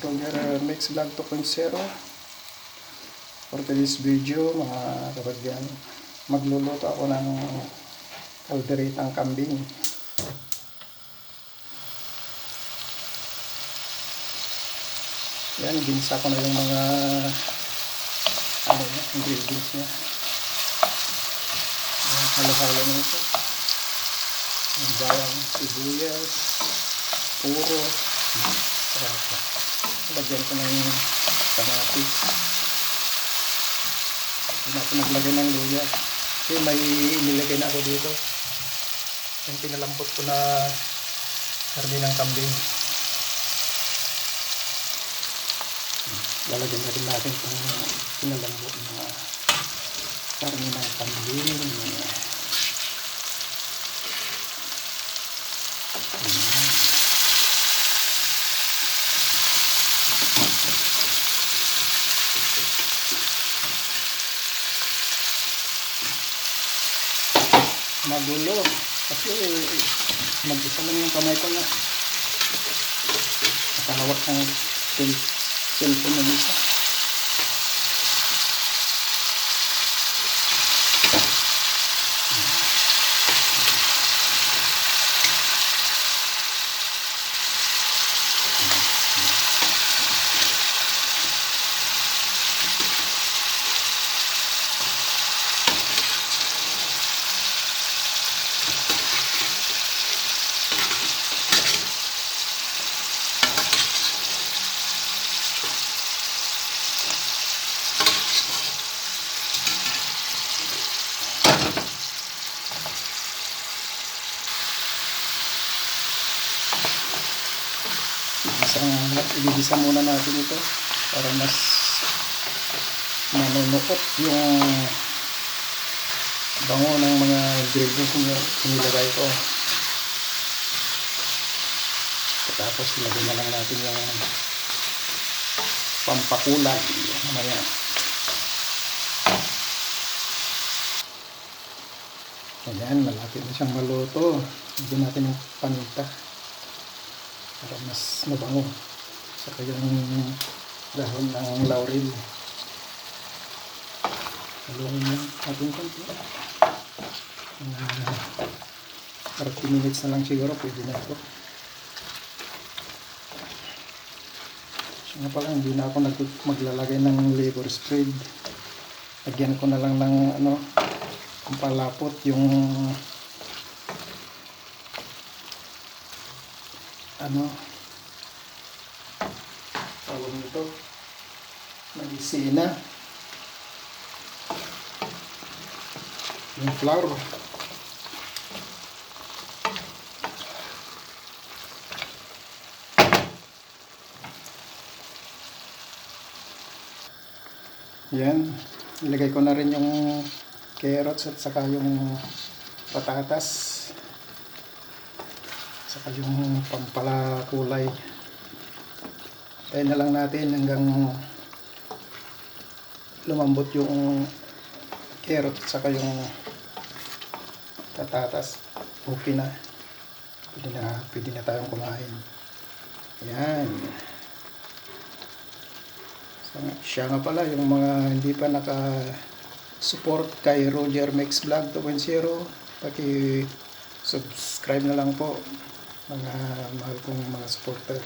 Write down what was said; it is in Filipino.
Roger Mix Vlog 2.0 For today's video, mga kabagyan, magluluto ako ng kalderitang kambing. Yan, ginisa ko na yung mga ano, yun, ingredients niya. Halo-halo na ito. Yung bawang sibuyas, puro, sarap. Lagyan ko ng kamatis. Hindi ako naglagay ng luya. Kasi may nilagay na ako dito. Yung pinalambot ko na karne ng kambing. Lalagyan na rin natin itong pinalambot na karne ng kambing. Magulo. Kasi mag-isa lang yung kamay ko na. Nakahawak ng cellphone ng isa isang ibibisa muna natin ito para mas manunuot yung bango ng mga ingredients na nilagay ko. Tapos ilagay na lang natin yung pampakulay. Mamaya. Ayan malapit na siyang maluto. Lagyan natin yung paninta para mas mabango saka yung dahon ng laurel. Haluin lang natin konti. Uh, 30 minutes na lang siguro pwede na ito. So nga pala hindi na ako maglalagay ng labor spread. Lagyan ko na lang ng ano palapot yung ano tawag nito medicina yung flour yan. Ilagay ko na rin yung carrots at saka yung patatas saka yung pampala kulay tayo na lang natin hanggang lumambot yung carrot at saka yung patatas. Okay na. Pwede na, pwede na tayong kumain. Yan so, siya nga pala yung mga hindi pa naka support kay Roger Mix Vlog 2.0 paki subscribe na lang po mga mahal kong mga supporter